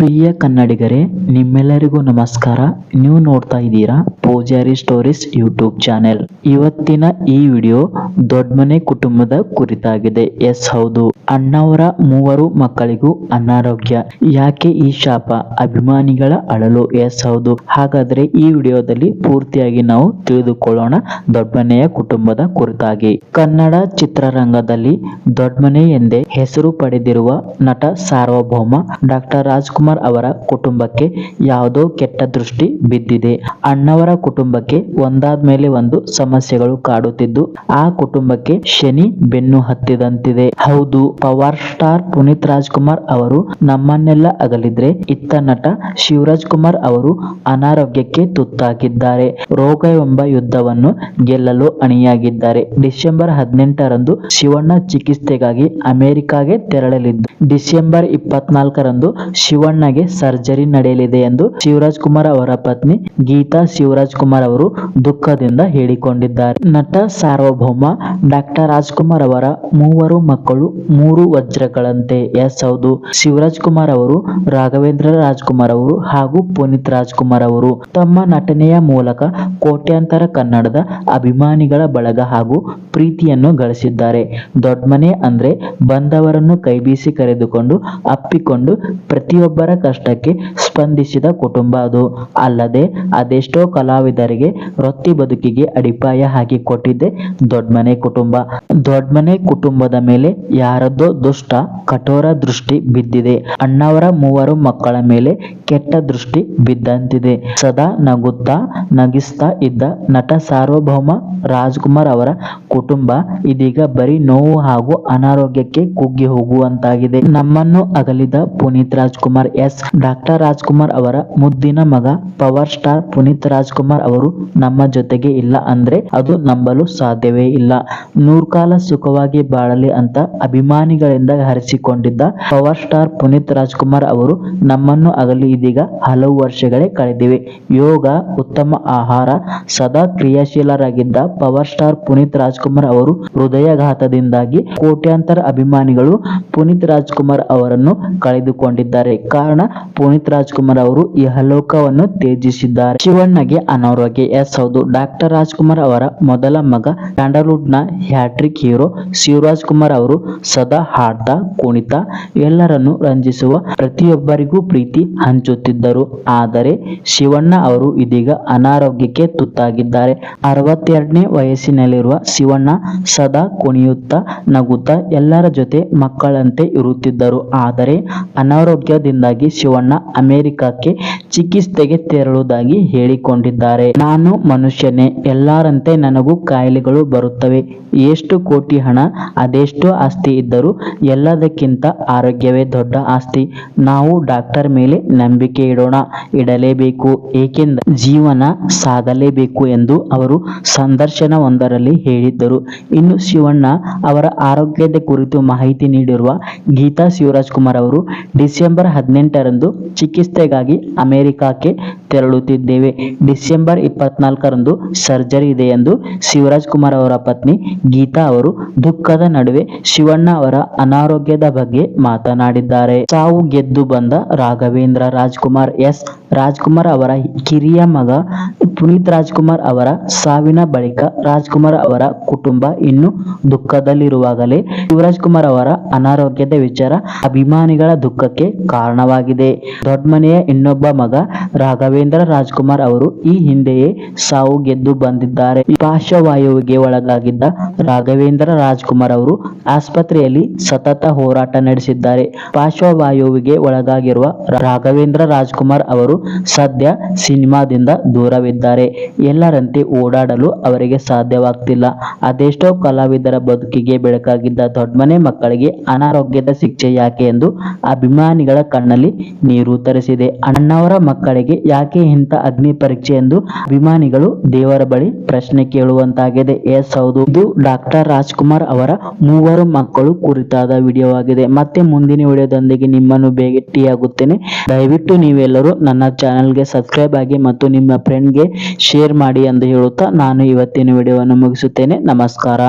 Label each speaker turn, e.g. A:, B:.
A: ಪ್ರಿಯ ಕನ್ನಡಿಗರೇ, ನಿಮ್ಮೆಲ್ಲರಿಗೂ ನಮಸ್ಕಾರ. ನೀವು ನೋಡ್ತಾ ಇದ್ದೀರಾ ಪೂಜಾರಿ ಸ್ಟೋರೀಸ್ ಯೂಟ್ಯೂಬ್ ಚಾನೆಲ್. ಇವತ್ತಿನ ಈ ವಿಡಿಯೋ ದೊಡ್ಡಮನೆ ಕುಟುಂಬದ ಕುರಿತಾಗಿದೆ. ಎಸ್, ಹೌದು. ಅಣ್ಣವರ ಮೂವರು ಮಕ್ಕಳಿಗೂ ಅನಾರೋಗ್ಯ. ಯಾಕೆ ಈ ಶಾಪ? ಅಭಿಮಾನಿಗಳ ಅಳಲು. ಎಸ್, ಹೌದು. ಹಾಗಾದ್ರೆ ಈ ವಿಡಿಯೋದಲ್ಲಿ ಪೂರ್ತಿಯಾಗಿ ನಾವು ತಿಳಿದುಕೊಳ್ಳೋಣ ದೊಡ್ಡಮನೆಯ ಕುಟುಂಬದ ಕುರಿತಾಗಿ. ಕನ್ನಡ ಚಿತ್ರರಂಗದಲ್ಲಿ ದೊಡ್ಡಮನೆ ಎಂದೇ ಹೆಸರು ಪಡೆದಿರುವ ನಟ ಸಾರ್ವಭೌಮ ಡಾಕ್ಟರ್ ರಾಜ್ಕುಮಾರ್ ಅವರ ಕುಟುಂಬಕ್ಕೆ ಯಾವುದೋ ಕೆಟ್ಟ ದೃಷ್ಟಿ ಬಿದ್ದಿದೆ. ಅಣ್ಣವರ ಕುಟುಂಬಕ್ಕೆ ಒಂದಾದ ಮೇಲೆ ಒಂದು ಸಮಸ್ಯೆಗಳು ಕಾಡುತ್ತಿದ್ದು, ಆ ಕುಟುಂಬಕ್ಕೆ ಶನಿ ಬೆನ್ನು ಹತ್ತಿದಂತಿದೆ. ಹೌದು, ಪವರ್ ಸ್ಟಾರ್ ಪುನೀತ್ ರಾಜ್ಕುಮಾರ್ ಅವರು ನಮ್ಮನ್ನೆಲ್ಲ ಅಗಲಿದ್ರೆ ಇತ್ತ ನಟ ಶಿವರಾಜ್ ಕುಮಾರ್ ಅವರು ಅನಾರೋಗ್ಯಕ್ಕೆ ತುತ್ತಾಗಿದ್ದಾರೆ. ರೋಗ ಎಂಬ ಯುದ್ಧವನ್ನು ಗೆಲ್ಲಲು ಅಣಿಯಾಗಿದ್ದಾರೆ. ಡಿಸೆಂಬರ್ ಹದಿನೆಂಟರಂದು ಶಿವಣ್ಣ ಚಿಕಿತ್ಸೆಗಾಗಿ ಅಮೆರಿಕಾಗೆ ತೆರಳಲಿದ್ದು, ಡಿಸೆಂಬರ್ ಇಪ್ಪತ್ನಾಲ್ಕರಂದು ಶಿವಣ್ಣಗೆ ಸರ್ಜರಿ ನಡೆಯಲಿದೆ ಎಂದು ಶಿವರಾಜ್ ಕುಮಾರ್ ಅವರ ಪತ್ನಿ ಗೀತಾ ಶಿವರಾಜ್ ಕುಮಾರ್ ಅವರು ದುಃಖದಿಂದ ಹೇಳಿಕೊಂಡಿದ್ದಾರೆ. ನಟ ಸಾರ್ವಭೌಮ ಡಾಕ್ಟರ್ ರಾಜ್ಕುಮಾರ್ ಅವರ ಮೂವರು ಮಕ್ಕಳು ಮೂರು ವಜ್ರಗಳಂತೆ. ಎಸ್, ಹೌದು. ಶಿವರಾಜ್ ಕುಮಾರ್ ಅವರು ರಾಘವೇಂದ್ರ ರಾಜ್ಕುಮಾರ್ ಅವರು ಹಾಗೂ ಪುನೀತ್ ರಾಜ್ಕುಮಾರ್ ಅವರು. ತಮ್ಮ ನಟನೆಯ ಮೂಲಕ ಕೋಟ್ಯಾಂತರ ಕನ್ನಡದ ಅಭಿಮಾನಿಗಳ ಬಳಗ ಹಾಗೂ ಪ್ರೀತಿಯನ್ನು ಗಳಿಸಿದ್ದಾರೆ. ದೊಡ್ಡಮನೆ ಅಂದ್ರೆ ಬಂದವರನ್ನು ಕೈಬೀಸಿ ಕರೆದುಕೊಂಡು, ಅಪ್ಪಿಕೊಂಡು ಪ್ರತಿಯೊಬ್ಬರ ಕಷ್ಟಕ್ಕೆ ಸ್ಪಂದಿಸಿದ ಕುಟುಂಬ ಅದು. ಅಲ್ಲದೆ ಅದೆಷ್ಟೋ ಕಲಾವಿದರಿಗೆ ವೃತ್ತಿ ಬದುಕಿಗೆ ಅಡಿಪಾಯ ಹಾಕಿ ಕೊಟ್ಟಿದ್ದೆ ದೊಡ್ಡಮನೆ ಕುಟುಂಬ. ದೊಡ್ಡಮನೆ ಕುಟುಂಬದ ಮೇಲೆ ಯಾರದ್ದೋ ದುಷ್ಟ, ಕಠೋರ ದೃಷ್ಟಿ ಬಿದ್ದಿದೆ. ಅಣ್ಣವರ ಮೂವರು ಮಕ್ಕಳ ಮೇಲೆ ಕೆಟ್ಟ ದೃಷ್ಟಿ ಬಿದ್ದಂತಿದೆ. ಸದಾ ನಗುತ್ತಾ ನಗಿಸ್ತಾ ಇದ್ದ ನಟ ಸಾರ್ವಭೌಮ ರಾಜ್ಕುಮಾರ್ ಅವರ ಕುಟುಂಬ ಇದೀಗ ಬರೀ ನೋವು ಹಾಗೂ ಅನಾರೋಗ್ಯಕ್ಕೆ ಕುಗ್ಗಿ ಹೋಗುವಂತಾಗಿದೆ. ನಮ್ಮನ್ನು ಅಗಲಿದ ಪುನೀತ್ ರಾಜ್ಕುಮಾರ್ ಎಸ್. ಡಾಕ್ಟರ್ ರಾಜ್ಕುಮಾರ್ ಅವರ ಮುದ್ದಿನ ಮಗ ಪವರ್ ಸ್ಟಾರ್ ಪುನೀತ್ ರಾಜ್ಕುಮಾರ್ ಅವರು ನಮ್ಮ ಜೊತೆಗೆ ಇಲ್ಲ ಅಂದ್ರೆ ಅದು ನಂಬಲು ಸಾಧ್ಯವೇ ಇಲ್ಲ. ನೂರ್ಕಾಲ ಸುಖವಾಗಿ ಬಾಳಲಿ ಅಂತ ಅಭಿಮಾನಿಗಳಿಂದ ಹರಿಸಿಕೊಂಡಿದ್ದ ಪವರ್ ಸ್ಟಾರ್ ಪುನೀತ್ ರಾಜ್ಕುಮಾರ್ ಅವರು ನಮ್ಮನ್ನು ಅಗಲಿ ಇದೀಗ ಹಲವು ವರ್ಷಗಳೇ ಕಳೆದಿವೆ. ಯೋಗ, ಉತ್ತಮ ಆಹಾರ, ಸದಾ ಕ್ರಿಯಾಶೀಲರಾಗಿದ್ದ ಪವರ್ ಸ್ಟಾರ್ ಪುನೀತ್ ರಾಜ್ಕುಮಾರ್ ಅವರು ಹೃದಯಾಘಾತದಿಂದಾಗಿ ಕೋಟ್ಯಾಂತರ ಅಭಿಮಾನಿಗಳು ಪುನೀತ್ ರಾಜ್ಕುಮಾರ್ ಅವರನ್ನು ಕಳೆದುಕೊಂಡಿದ್ದಾರೆ. ಕಾರಣ, ಪುನೀತ್ ರಾಜ್ಕುಮಾರ್ ಅವರು ಇಹಲೋಕವನ್ನು ತ್ಯಜಿಸಿದ್ದಾರೆ. ಶಿವಣ್ಣಗೆ ಅನಾರೋಗ್ಯ ಎಸ್ ಹೌದು ಡಾಕ್ಟರ್ ರಾಜ್ಕುಮಾರ್ ಅವರ ಮೊದಲ ಮಗ ಸ್ಯಾಂಡಲ್ವುಡ್ನ ಹ್ಯಾಟ್ರಿಕ್ ಹೀರೋ ಶಿವರಾಜ್ ಕುಮಾರ್ ಅವರು ಸದಾ ಹಾಡ್ತಾ, ಕುಣಿತ ಎಲ್ಲರನ್ನು ರಂಜಿಸುವ ಪ್ರತಿಯೊಬ್ಬರಿಗೂ ಪ್ರೀತಿ ಹಂಚುತ್ತಿದ್ದರು. ಆದರೆ ಶಿವಣ್ಣ ಅವರು ಇದೀಗ ಅನಾರೋಗ್ಯಕ್ಕೆ ತುತ್ತಾಗಿದ್ದಾರೆ. ಅರವತ್ತೆರಡನೇ ವಯಸ್ಸಿನಲ್ಲಿರುವ ಶಿವಣ್ಣ ಸದಾ ಕುಣಿಯುತ್ತಾ ನಗುತ್ತಾ ಎಲ್ಲರ ಜೊತೆ ಮಕ್ಕಳಂತೆ ಇರುತ್ತಿದ್ದರು. ಆದರೆ ಅನಾರೋಗ್ಯದಿಂದಾಗಿ ಶಿವಣ್ಣ ಅಮೆರಿಕಕ್ಕೆ ಚಿಕಿತ್ಸೆಗೆ ತೆರಳುವುದಾಗಿ ಹೇಳಿಕೊಂಡಿದ್ದಾರೆ. ನಾನು ಮನುಷ್ಯನೇ, ಎಲ್ಲರಂತೆ ನನಗೂ ಕಾಯಿಲೆಗಳು ಬರುತ್ತವೆ. ಎಷ್ಟು ಕೋಟಿ ಹಣ, ಅದೆಷ್ಟು ಆಸ್ತಿ ಇದ್ದರೂ ಎಲ್ಲದಕ್ಕಿಂತ ಆರೋಗ್ಯವೇ ದೊಡ್ಡ ಆಸ್ತಿ. ನಾವು ಡಾಕ್ಟರ್ ಮೇಲೆ ನಂಬಿಕೆ ಇಡೋಣ, ಇಡಲೇಬೇಕು. ಏಕೆಂದರೆ ಜೀವನ ಸಾಗಲೇಬೇಕು ಎಂದು ಅವರು ಸಂದರ್ಶನವೊಂದರಲ್ಲಿ ಹೇಳಿದ್ದರು. ಇನ್ನು ಶಿವಣ್ಣ ಅವರ ಆರೋಗ್ಯದ ಕುರಿತು ಮಾಹಿತಿ ನೀಡಿರುವ ಗೀತಾ ಶಿವರಾಜ್ ಕುಮಾರ್ ಅವರು, ಡಿಸೆಂಬರ್ ಹದಿನೆಂಟರಂದು ಚಿಕಿತ್ಸೆಗಾಗಿ ಅಮೆರಿಕಕ್ಕೆ ತೆರಳುತ್ತಿದ್ದೇವೆ. ಡಿಸೆಂಬರ್ ಇಪ್ಪತ್ನಾಲ್ಕರಂದು ಸರ್ಜರಿ ಇದೆ ಎಂದು ಶಿವರಾಜ್ ಕುಮಾರ್ ಅವರ ಪತ್ನಿ ಗೀತಾ ಅವರು ದುಃಖದ ನಡುವೆ ಶಿವಣ್ಣ ಅವರ ಅನಾರೋಗ್ಯದ ಬಗ್ಗೆ ಮಾತನಾಡಿದ್ದಾರೆ. ಸಾವು ಗೆದ್ದು ಬಂದ ರಾಘವೇಂದ್ರ ರಾಜ್ಕುಮಾರ್ ಎಸ್. ರಾಜ್ಕುಮಾರ್ ಅವರ ಕಿರಿಯ ಮಗ ಪುನೀತ್ ರಾಜ್ಕುಮಾರ್ ಅವರ ಸಾವಿನ ಬಳಿಕ ರಾಜ್ಕುಮಾರ್ ಅವರ ಕುಟುಂಬ ಇನ್ನು ದುಃಖದಲ್ಲಿರುವಾಗಲೇ ಶಿವರಾಜ್ ಕುಮಾರ್ ಅವರ ಅನಾರೋಗ್ಯದ ವಿಚಾರ ಅಭಿಮಾನಿಗಳ ದುಃಖಕ್ಕೆ ಕಾರಣವಾಗಿದೆ. ದೊಡ್ಡಮನೆಯ ಇನ್ನೊಬ್ಬ ಮಗ ರಾಘವೇಂದ್ರ ರಾಜ್ಕುಮಾರ್ ಅವರು ಈ ಹಿಂದೆಯೇ ಸಾವು ಗೆದ್ದು ಬಂದಿದ್ದಾರೆ. ಪಾರ್ಶ್ವವಾಯುವಿಗೆ ಒಳಗಾಗಿದ್ದ ರಾಘವೇಂದ್ರ ರಾಜ್ಕುಮಾರ್ ಅವರು ಆಸ್ಪತ್ರೆಯಲ್ಲಿ ಸತತ ಹೋರಾಟ ನಡೆಸಿದ್ದಾರೆ. ಪಾರ್ಶ್ವವಾಯುವಿಗೆ ಒಳಗಾಗಿರುವ ರಾಘವೇಂದ್ರ ರಾಜ್ಕುಮಾರ್ ಅವರು ಸದ್ಯ ಸಿನಿಮಾದಿಂದ ದೂರವಿದ್ದಾರೆ. ಎಲ್ಲರಂತೆ ಓಡಾಡಲು ಅವರಿಗೆ ಸಾಧ್ಯವಾಗ್ತಿಲ್ಲ. ಅದೆಷ್ಟೋ ಕಲಾವಿದರ ಬದುಕಿಗೆ ಬೆಳಕಾಗಿದ್ದ ದೊಡ್ಡಮನೆ ಮಕ್ಕಳಿಗೆ ಅನಾರೋಗ್ಯದ ಶಿಕ್ಷೆ ಯಾಕೆ ಎಂದು ಅಭಿಮಾನಿಗಳ ಕಣ್ಣಲ್ಲಿ ನೀರು ತರಿಸಿದೆ. ಅಣ್ಣವರ ಮಕ್ಕಳಿಗೆ ಯಾಕೆ ಇಂಥ ಅಗ್ನಿ ಪರೀಕ್ಷೆ ಎಂದು ಅಭಿಮಾನಿಗಳು ದೇವರ ಬಳಿ ಪ್ರಶ್ನೆ ಕೇಳುವಂತಾಗಿದೆ. ಎಸ್, ಹೌದು. ಇದು ಡಾಕ್ಟರ್ ರಾಜ್ಕುಮಾರ್ ಅವರ ಮೂವರು ಮಕ್ಕಳು ಕುರಿತಾದ ವಿಡಿಯೋ ಆಗಿದೆ ಮತ್ತೆ ಮುಂದಿನ ವಿಡಿಯೋದೊಂದಿಗೆ ನಿಮ್ಮನ್ನು ಭೇಟಿಯಾಗುತ್ತೇನೆ. ದಯವಿಟ್ಟು ನೀವೆಲ್ಲರೂ ನನ್ನ ಚಾನೆಲ್ಗೆ ಸಬ್ಸ್ಕ್ರೈಬ್ ಆಗಿ ಮತ್ತು ನಿಮ್ಮ ಫ್ರೆಂಡ್ಗೆ ಶೇರ್ ಮಾಡಿ ಎಂದು ಹೇಳುತ್ತಾ ನಾನು ಇವತ್ತಿನ ವಿಡಿಯೋವನ್ನು ಮುಗಿಸುತ್ತೇನೆ. ನಮಸ್ಕಾರ.